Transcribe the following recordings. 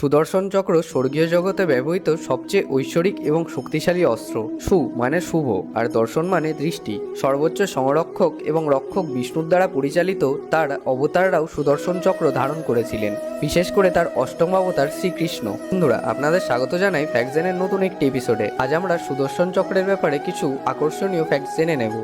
সুদর্শন চক্র স্বর্গীয় জগতে ব্যবহৃত সবচেয়ে ঐশ্বরিক এবং শক্তিশালী অস্ত্র। সু মানে শুভ আর দর্শন মানে দৃষ্টি। সর্বোচ্চ সংরক্ষক এবং রক্ষক বিষ্ণুর দ্বারা পরিচালিত তার অবতাররাও সুদর্শন চক্র ধারণ করেছিলেন, বিশেষ করে তার অষ্টম অবতার শ্রীকৃষ্ণ। বন্ধুরা, আপনাদের স্বাগত জানাই ফ্যাক্সজেনের নতুন একটি এপিসোডে আজ আমরা সুদর্শন চক্রের ব্যাপারে কিছু আকর্ষণীয় ফ্যাক্ট জেনে নেব।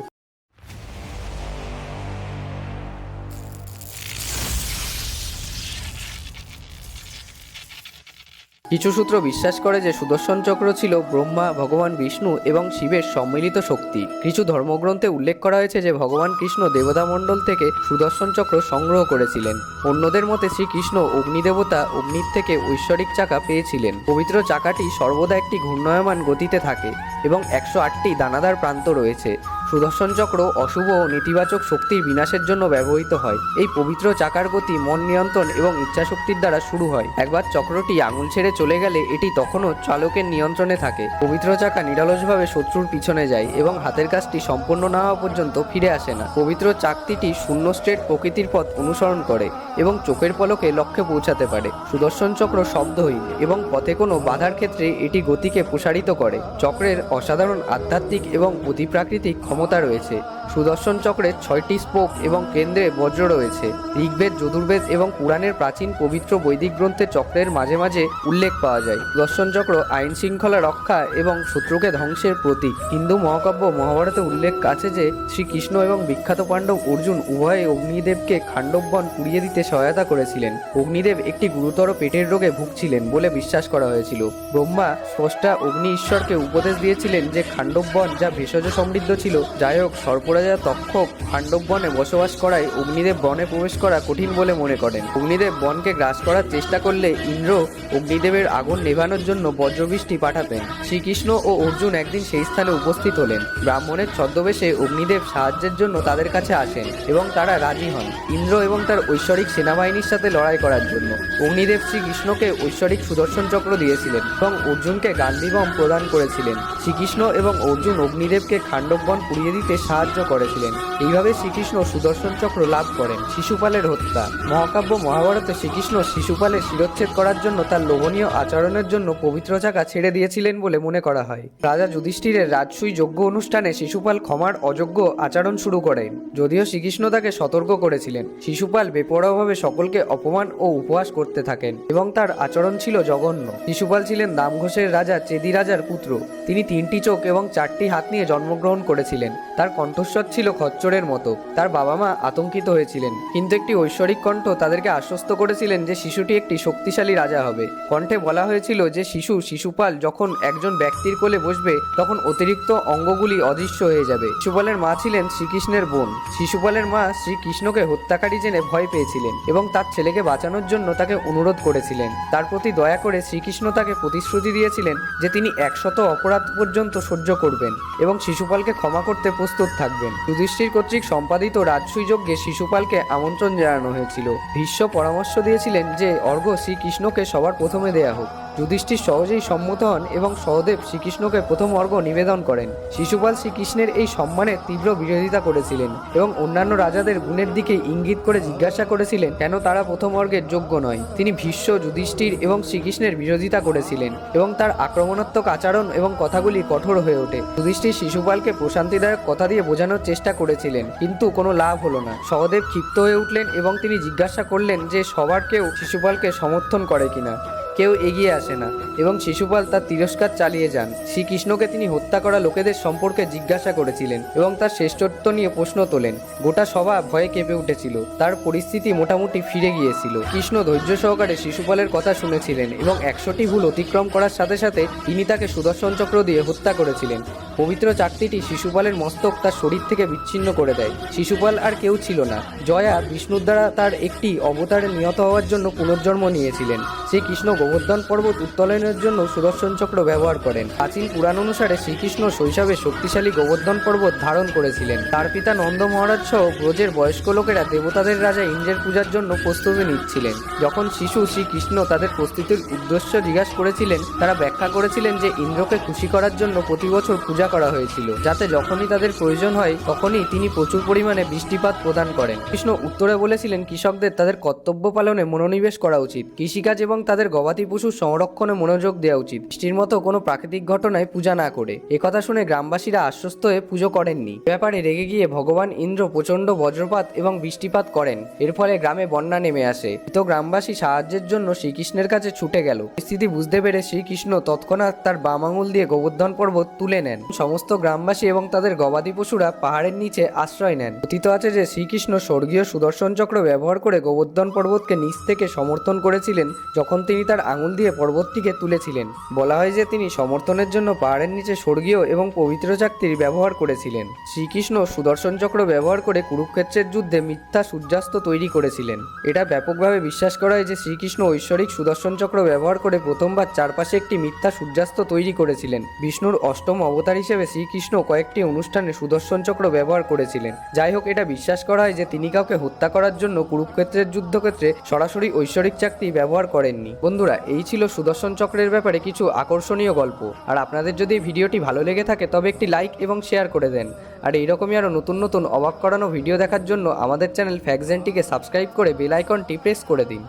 কিছু সূত্র বিশ্বাস করে যে সুদর্শন চক্র ছিল ব্রহ্মা, ভগবান বিষ্ণু এবং শিবের সম্মিলিত শক্তি। কিছু ধর্মগ্রন্থে উল্লেখ করা হয়েছে যে ভগবান কৃষ্ণ দেবতা মণ্ডল থেকে সুদর্শন চক্র সংগ্রহ করেছিলেন। অন্যদের মতে শ্রীকৃষ্ণ অগ্নিদেবতা অগ্নির থেকে ঐশ্বরিক চাকা পেয়েছিলেন। পবিত্র চাকাটি সর্বদা একটি ঘূর্ণায়মান গতিতে থাকে এবং একশো আটটি দানাদার প্রান্ত রয়েছে। সুদর্শন চক্র অশুভ ও নেতিবাচক শক্তির বিনাশের জন্য ব্যবহৃত হয়। এই পবিত্র চাকার গতি, মন নিয়ন্ত্রণ এবং ইচ্ছাশক্তির দ্বারা শুরু হয়। একবার চক্রটি আঙুল ছেড়ে চলে গেলে এটি তখনও চালকের নিয়ন্ত্রণে থাকে। পবিত্র চাকা নিরলসভাবে শত্রুর পিছনে যায় এবং হাতের কাজটি সম্পূর্ণ না হওয়া পর্যন্ত ফিরে আসে না। পবিত্র চাকতিটি শূন্য স্ট্রেট প্রকৃতির পথ অনুসরণ করে এবং চোখের পলকে লক্ষ্যে পৌঁছাতে পারে। সুদর্শন চক্র শব্দহীন এবং পথে কোনো বাধার ক্ষেত্রে এটি গতিকে প্রসারিত করে। চক্রের অসাধারণ আধ্যাত্মিক এবং অতিপ্রাকৃতিক ক্ষমতা রয়েছে। সুদর্শন চক্রের ছয়টি স্পোক এবং কেন্দ্রে বজ্র রয়েছে। ঋগ্বেদ, যদুর্বেদ এবং পুরাণের প্রাচীন পবিত্র বৈদিক গ্রন্থে চক্রের মাঝে মাঝে উল্লেখ পাওয়া যায়। সুদর্শন চক্র আইন শৃঙ্খলা রক্ষা এবং শত্রুকে ধ্বংসের প্রতীক। হিন্দু মহাকাব্য মহাভারতে উল্লেখ আছে যে, শ্রীকৃষ্ণ এবং বিখ্যাত পাণ্ডব অর্জুন উভয়ে অগ্নিদেবকে খাণ্ডববন পুড়িয়ে দিতে সহায়তা করেছিলেন। অগ্নিদেব একটি গুরুতর পেটের রোগে ভুগছিলেন বলে বিশ্বাস করা হয়েছিল। ব্রহ্মা স্রষ্টা অগ্নি ঈশ্বরকে উপদেশ দিয়েছিলেন যে, খাণ্ডববন যা ভেষজ সমৃদ্ধ ছিল, যাই হোক সর্পরাজা তক্ষক খাণ্ডব বনে বসবাস করায় অগ্নিদেব বনে প্রবেশ করা কঠিন বলে মনে করেন। অগ্নিদেব বনকে গ্রাস করার চেষ্টা করলে ইন্দ্র অগ্নিদেবের আগুন নেভানোর জন্য বজ্রবৃষ্টি পাঠাতেন। শ্রীকৃষ্ণ ও অর্জুন একদিন সেই স্থানে উপস্থিত হলেন। ব্রাহ্মণের ছদ্মবেশে অগ্নিদেব সাহায্যের জন্য তাদের কাছে আসেন এবং তারা রাজি হন। ইন্দ্র এবং তার ঐশ্বরিক সেনাবাহিনীর সাথে লড়াই করার জন্য। অগ্নিদেব শ্রীকৃষ্ণকে ঐশ্বরিক সুদর্শন চক্র দিয়েছিলেন এবং অর্জুনকে গান্ধীবম প্রদান করেছিলেন। শ্রীকৃষ্ণ এবং অর্জুন অগ্নিদেবকে খাণ্ডববন পুড়িয়ে দিতে সাহায্য করেছিলেন। এইভাবে শ্রীকৃষ্ণ সুদর্শন চক্র লাভ করেন। শিশুপালের হত্যা। মহাকাব্য মহাভারতে শ্রীকৃষ্ণ শিশুপালের শিরচ্ছেদ করার জন্য তার লোভনীয় আচরণের জন্য পবিত্র চাকা ছেড়ে দিয়েছিলেন বলে মনে করা হয়। রাজা যুধিষ্ঠিরের রাজসুই যজ্ঞ অনুষ্ঠানে শিশুপাল ক্ষমার অযোগ্য আচরণ শুরু করেন। যদিও শ্রীকৃষ্ণ তাকে সতর্ক করেছিলেন। শিশুপাল বেপরোয়াভাবে সকলকে অপমান ও উপহাস করতে থাকেন এবং তার আচরণ ছিল জঘন্য। শিশুপাল ছিলেন দামঘোষের রাজা চেদি রাজার পুত্র। তিনি তিনটি চোখ এবং চারটি হাত নিয়ে জন্মগ্রহণ করেছিলেন। তার কণ্ঠস্বর ছিল খচ্চরের মতো। তার বাবা মা আতঙ্কিত হয়েছিলেন। কিন্তু একটি ঐশ্বরিক কণ্ঠ তাদেরকে আশ্বস্ত করেছিলেন যে শিশুটি একটি শক্তিশালী রাজা হবে। কণ্ঠে বলা হয়েছিল যে শিশু, শিশুপাল যখন একজন ব্যক্তির কোলে বসবে, তখন অতিরিক্ত অঙ্গগুলি অদৃশ্য হয়ে যাবে। শিশুপালের মা ছিলেন শ্রীকৃষ্ণের বোন। শিশুপালের মা শ্রীকৃষ্ণকে হত্যাকারী জেনে ভয় পেয়েছিলেন এবং তার ছেলেকে বাঁচানোর জন্য তাকে অনুরোধ করেছিলেন। তার প্রতি দয়া করে শ্রীকৃষ্ণ তাকে প্রতিশ্রুতি দিয়েছিলেন যে তিনি একশত অপরাধ পর্যন্ত সহ্য করবেন এবং শিশুপালকে ক্ষমা করতে প্রস্তুত থাকবেন। যুধিষ্ঠির কর্তৃক সম্পাদিত রাজসুই যজ্ঞে শিশুপালকে আমন্ত্রণ জানানো হয়েছিল। ভীষ্ম পরামর্শ দিয়েছিলেন যে, অর্ঘ্য শ্রীকৃষ্ণকে সবার প্রথমে দেয়া হোক। যুধিষ্ঠির সহজেই সম্মত হন এবং সহদেব শ্রীকৃষ্ণকে প্রথম অর্ঘ্য নিবেদন করেন। শিশুপাল শ্রীকৃষ্ণের এই সম্মানের তীব্র বিরোধিতা করেছিলেন এবং অন্যান্য রাজাদের গুণের দিকে ইঙ্গিত করে জিজ্ঞাসা করেছিলেন, কেন তারা প্রথম অর্ঘের যোগ্য নয়? তিনি ভীষ্ম যুধিষ্ঠির এবং শ্রীকৃষ্ণের বিরোধিতা করেছিলেন এবং তার আক্রমণাত্মক আচরণ এবং কথাগুলি কঠোর হয়ে ওঠে। যুধিষ্ঠির শিশুপালকে প্রশান্তিদায়ক কথা দিয়ে বোঝানোর চেষ্টা করেছিলেন, কিন্তু কোনো লাভ হলো না। সহদেব ক্ষিপ্ত হয়ে উঠলেন এবং তিনি জিজ্ঞাসা করলেন যে সবার কেউ শিশুপালকে সমর্থন করে কিনা। কেউ এগিয়ে আসে না এবং শিশুপাল তার তিরস্কার চালিয়ে যান। শ্রীকৃষ্ণকে তিনি হত্যা করা লোকেদের সম্পর্কে জিজ্ঞাসা করেছিলেন এবং তার শ্রেষ্ঠত্ব নিয়ে প্রশ্ন তোলেন। গোটা সভা ভয়ে কেঁপে উঠেছিল। তার পরিস্থিতি মোটামুটি ফিরে গিয়েছিল। কৃষ্ণ ধৈর্য সহকারে শিশুপালের কথা শুনেছিলেন এবং একশোটি ভুল অতিক্রম করার সাথে সাথে তিনি তাকে সুদর্শন চক্র দিয়ে হত্যা করেছিলেন। পবিত্র চাকতিটি শিশুপালের মস্তক তার শরীর থেকে বিচ্ছিন্ন করে দেয়। শিশুপাল আর কেউ ছিল না। জয়া, বিষ্ণুর দ্বারা তার একটি অবতারে নিহত হওয়ার জন্য পুনর্জন্ম নিয়েছিলেন। শ্রীকৃষ্ণ গোবর্ধন পর্বত উত্তোলনের জন্য সুদর্শন চক্র ব্যবহার করেন। প্রাচীন পুরাণ অনুসারে শ্রীকৃষ্ণ শৈশবে শক্তিশালী গোবর্ধন পর্বত ধারণ করেছিলেন। তার পিতা নন্দ মহারাজ সহ ব্রজের বয়স্ক লোকেরা দেবতাদের রাজা ইন্দ্রের পূজার জন্য প্রস্তুতি নিচ্ছিলেন। যখন শিশু শ্রীকৃষ্ণ তাদের প্রস্তুতির উদ্দেশ্য জিজ্ঞাসা করেছিলেন, তারা ব্যাখ্যা করেছিলেন যে ইন্দ্রকে খুশি করার জন্য প্রতি বছর পূজা করা হয়েছিল, যাতে যখনই তাদের প্রয়োজন হয়, তখনই তিনি প্রচুর পরিমাণে বৃষ্টিপাত প্রদান করেন। কৃষ্ণ উত্তরে বলেছিলেন, কৃষকদের তাদের কর্তব্য পালনে মনোনিবেশ করা উচিত। কৃষিকাজ এবং তাদের গবাদি পশুর সংরক্ষণে মনোযোগ দেওয়া উচিত। বৃষ্টির মতো কোনো প্রাকৃতিক ঘটনায় পূজা না করে। একথা শুনে গ্রামবাসীরা আশ্বস্ত হয়ে পুজো করেননি। ব্যাপারে রেগে গিয়ে ভগবান ইন্দ্র প্রচণ্ড বজ্রপাত এবং বৃষ্টিপাত করেন। এর ফলে গ্রামে বন্যা নেমে আসে। তো গ্রামবাসী সাহায্যের জন্য শ্রীকৃষ্ণের কাছে ছুটে গেল। পরিস্থিতি বুঝতে পেরে শ্রীকৃষ্ণ তৎক্ষণাৎ তার বাম আঙুল দিয়ে গোবর্ধন পর্বত তুলে নেন। সমস্ত গ্রামবাসী এবং তাদের গবাদি পশুরা পাহাড়ের নিচে আশ্রয় নেন। কথিত আছে যে শ্রীকৃষ্ণ স্বর্গীয় সুদর্শন চক্র ব্যবহার করে গোবর্ধন পর্বতকে নিচ থেকে সমর্থন করেছিলেন যখন তিনি তার আঙুল দিয়ে পর্বতটিকে তুলেছিলেন। বলা হয় যে তিনি সমর্থনের জন্য পাহাড়ের নিচে স্বর্গীয় এবং পবিত্র চাকতির ব্যবহার করেছিলেন। শ্রীকৃষ্ণ সুদর্শন চক্র ব্যবহার করে কুরুক্ষেত্রের যুদ্ধে মিথ্যা সূর্যাস্ত তৈরি করেছিলেন। এটা ব্যাপকভাবে বিশ্বাস করা হয় যে শ্রীকৃষ্ণ ঐশ্বরিক সুদর্শন চক্র ব্যবহার করে প্রথমবার চারপাশে একটি মিথ্যা সূর্যাস্ত তৈরি করেছিলেন। বিষ্ণুর অষ্টম অবতার হিসেবে শ্রীকৃষ্ণ কয়েকটি অনুষ্ঠানে সুদর্শন চক্র ব্যবহার করেছিলেন। যাই হোক, এটা বিশ্বাস করা হয় যে তিনি কাউকে হত্যা করার জন্য কুরুক্ষেত্রের যুদ্ধক্ষেত্রে সরাসরি ঐশ্বরিক চাকতি ব্যবহার করেননি বন্ধুরা, এই ছিল সুদর্শন চক্রের ব্যাপারে কিছু আকর্ষণীয় গল্প। আর আপনাদের যদি ভিডিওটি ভালো লেগে থাকে, তবে একটি লাইক এবং শেয়ার করে দেন। আর এইরকমই আরও নতুন নতুন অবাক করানো ভিডিও দেখার জন্য আমাদের চ্যানেল ফ্যাকজেনটিকে সাবস্ক্রাইব করে বেল আইকনটি প্রেস করে দিন।